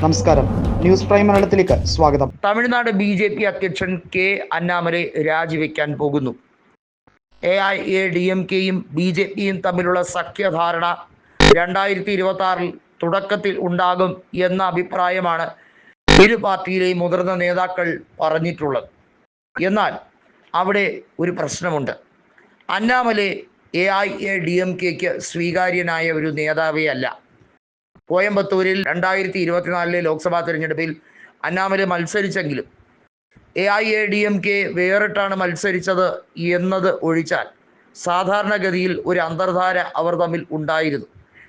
നമസ്കാരം. News prime മലയാളത്തിലേക്ക് സ്വാഗതം. തമിഴ്നാട് ബി ജെ പി അധ്യക്ഷൻ കെ അന്നാമലെ രാജിവെക്കാൻ പോകുന്നു. A I A D M കെയും ബി ജെ പിയും തമ്മിലുള്ള സഖ്യധാരണ രണ്ടായിരത്തി ഇരുപത്തി ആറിൽ തുടക്കത്തിൽ ഉണ്ടാകും എന്ന അഭിപ്രായമാണ് ഇരു പാർട്ടിയിലെയും മുതിർന്ന നേതാക്കൾ പറഞ്ഞിട്ടുള്ളത്. എന്നാൽ അവിടെ ഒരു പ്രശ്നമുണ്ട്. Annamalai A I A D M കെക്ക് സ്വീകാര്യനായ ഒരു നേതാവേ അല്ല. കോയമ്പത്തൂരിൽ രണ്ടായിരത്തി ഇരുപത്തിനാലിലെ ലോക്സഭാ തെരഞ്ഞെടുപ്പിൽ Annamalai മത്സരിച്ചെങ്കിലും A I A D M K വേറിട്ടാണ് മത്സരിച്ചത് എന്നത് ഒഴിച്ചാൽ സാധാരണഗതിയിൽ ഒരു അന്തർധാര അവർ തമ്മിൽ ഉണ്ടായിരുന്നു.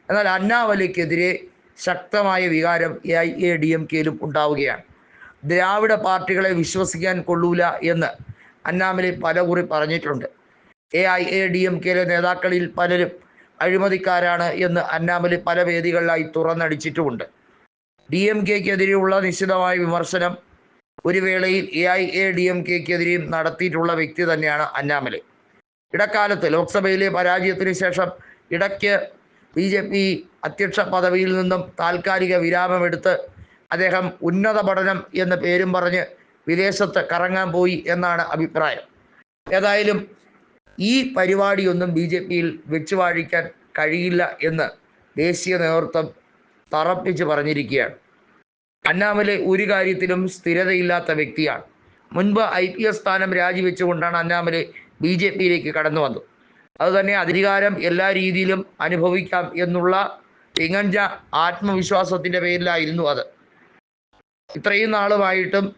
എന്നാൽ അന്നാമലയ്ക്കെതിരെ ശക്തമായ വികാരം A I A D M കെയിലും ഉണ്ടാവുകയാണ്. ദ്രാവിഡ പാർട്ടികളെ വിശ്വസിക്കാൻ കൊള്ളൂല എന്ന് അന്നാമലെ പലകുറി പറഞ്ഞിട്ടുണ്ട്. A I A D M കെയിലെ നേതാക്കളിൽ പലരും അഴിമതിക്കാരാണ് എന്ന് അന്നാമലി പല വേദികളിലായി തുറന്നടിച്ചിട്ടുമുണ്ട്. ഡി എം കെക്കെതിരെയുള്ള നിശ്ചിതമായ വിമർശനം ഒരു വേളയിൽ A I A D M കെക്കെതിരെയും നടത്തിയിട്ടുള്ള വ്യക്തി തന്നെയാണ് അന്നാമലി. ഇടക്കാലത്ത് ലോക്സഭയിലെ പരാജയത്തിന് ശേഷം ഇടയ്ക്ക് ബി ജെ പി അധ്യക്ഷ പദവിയിൽ നിന്നും താൽക്കാലിക വിരാമമെടുത്ത് അദ്ദേഹം ഉന്നത പഠനം എന്ന പേരും പറഞ്ഞ് വിദേശത്ത് കറങ്ങാൻ പോയി എന്നാണ് അഭിപ്രായം. ഏതായാലും ഈ പരിപാടിയൊന്നും ബി ജെ പിയിൽ വെച്ചു വാഴിക്കാൻ കഴിയില്ല എന്ന് ദേശീയ നേതൃത്വം തറപ്പിച്ച് പറഞ്ഞിരിക്കുകയാണ്. അന്നാമലെ ഒരു കാര്യത്തിലും സ്ഥിരതയില്ലാത്ത വ്യക്തിയാണ്. മുൻപ് ഐ പി എസ് സ്ഥാനം രാജിവെച്ചുകൊണ്ടാണ് അന്നാമലെ ബി ജെ പിയിലേക്ക് കടന്നു വന്നത്. അതുതന്നെ അധികാരം എല്ലാ രീതിയിലും അനുഭവിക്കാം എന്നുള്ള തികഞ്ഞ ആത്മവിശ്വാസത്തിന്റെ പേരിലായിരുന്നു അത്. ഇത്രയും നാളുമായിട്ടും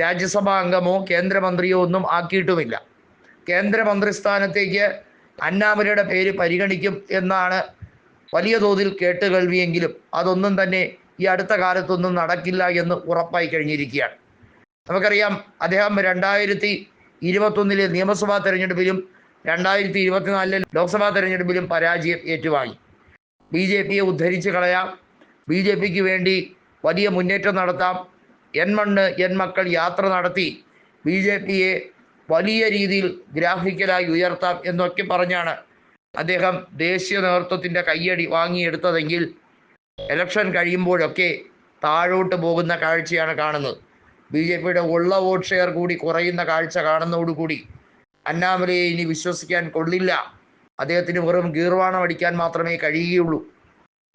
രാജ്യസഭാ അംഗമോ കേന്ദ്രമന്ത്രിയോ ഒന്നും ആക്കിയിട്ടുമില്ല. കേന്ദ്രമന്ത്രി സ്ഥാനത്തേക്ക് അന്നാമലയുടെ പേര് പരിഗണിക്കും എന്നാണ് വലിയ തോതിൽ കേട്ട് കേട്ടുകേൾവിയെങ്കിലും അതൊന്നും തന്നെ ഈ അടുത്ത കാലത്തൊന്നും നടക്കില്ല എന്ന് ഉറപ്പായി കഴിഞ്ഞിരിക്കുകയാണ്. നമുക്കറിയാം അദ്ദേഹം രണ്ടായിരത്തി ഇരുപത്തൊന്നിലെ നിയമസഭാ തെരഞ്ഞെടുപ്പിലും രണ്ടായിരത്തി ഇരുപത്തിനാലിലെ ലോക്സഭാ തെരഞ്ഞെടുപ്പിലും പരാജയം ഏറ്റുവാങ്ങി. ബി ജെ പിയെ ഉദ്ധരിച്ച് കളയാം. ബി ജെ പിക്ക് വേണ്ടി വലിയ മുന്നേറ്റം നടത്താം. എൻ മണ്ണ് എൻ മക്കൾ യാത്ര നടത്തി ബി ജെ പിയെ വലിയ രീതിയിൽ ഗ്രാഫിക്കലായി ഉയർത്താം എന്നൊക്കെ പറഞ്ഞാണ് അദ്ദേഹം ദേശീയ നേതൃത്വത്തിന്റെ കയ്യടി വാങ്ങിയെടുത്തതെങ്കിൽ ഇലക്ഷൻ കഴിയുമ്പോഴൊക്കെ താഴോട്ട് പോകുന്ന കാഴ്ചയാണ് കാണുന്നത്. ബി ജെ പിയുടെ ഉള്ള വോട്ട് ഷെയർ കൂടി കുറയുന്ന കാഴ്ച കാണുന്നതോടുകൂടി അന്നാമലയെ ഇനി വിശ്വസിക്കാൻ കൊള്ളില്ല. അദ്ദേഹത്തിന് വെറും ഗീർവാണം അടിക്കാൻ മാത്രമേ കഴിയുകയുള്ളൂ.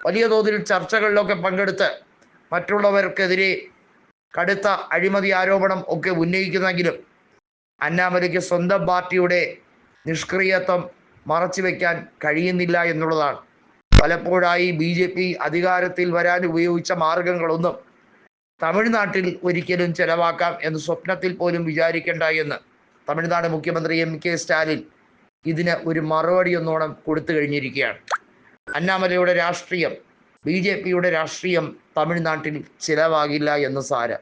വലിയ തോതിൽ ചർച്ചകളിലൊക്കെ പങ്കെടുത്ത് മറ്റുള്ളവർക്കെതിരെ കടുത്ത അഴിമതി ആരോപണം ഒക്കെ ഉന്നയിക്കുന്നെങ്കിലും അന്നാമലയ്ക്ക് സ്വന്തം പാർട്ടിയുടെ നിഷ്ക്രിയത്വം മറച്ചു വയ്ക്കാൻ കഴിയുന്നില്ല എന്നുള്ളതാണ്. പലപ്പോഴായി ബി ജെ പി അധികാരത്തിൽ വരാൻ ഉപയോഗിച്ച മാർഗങ്ങളൊന്നും തമിഴ്നാട്ടിൽ ഒരിക്കലും ചെലവാക്കാം എന്ന് സ്വപ്നത്തിൽ പോലും വിചാരിക്കേണ്ട എന്ന് തമിഴ്നാട് മുഖ്യമന്ത്രി എം കെ സ്റ്റാലിൻ ഇതിന് ഒരു മറുപടി ഒന്നോണം കൊടുത്തു കഴിഞ്ഞിരിക്കുകയാണ്. അന്നാമലയുടെ രാഷ്ട്രീയം ബി ജെ പിയുടെ രാഷ്ട്രീയം തമിഴ്നാട്ടിൽ ചിലവാകില്ല എന്ന് സാരം.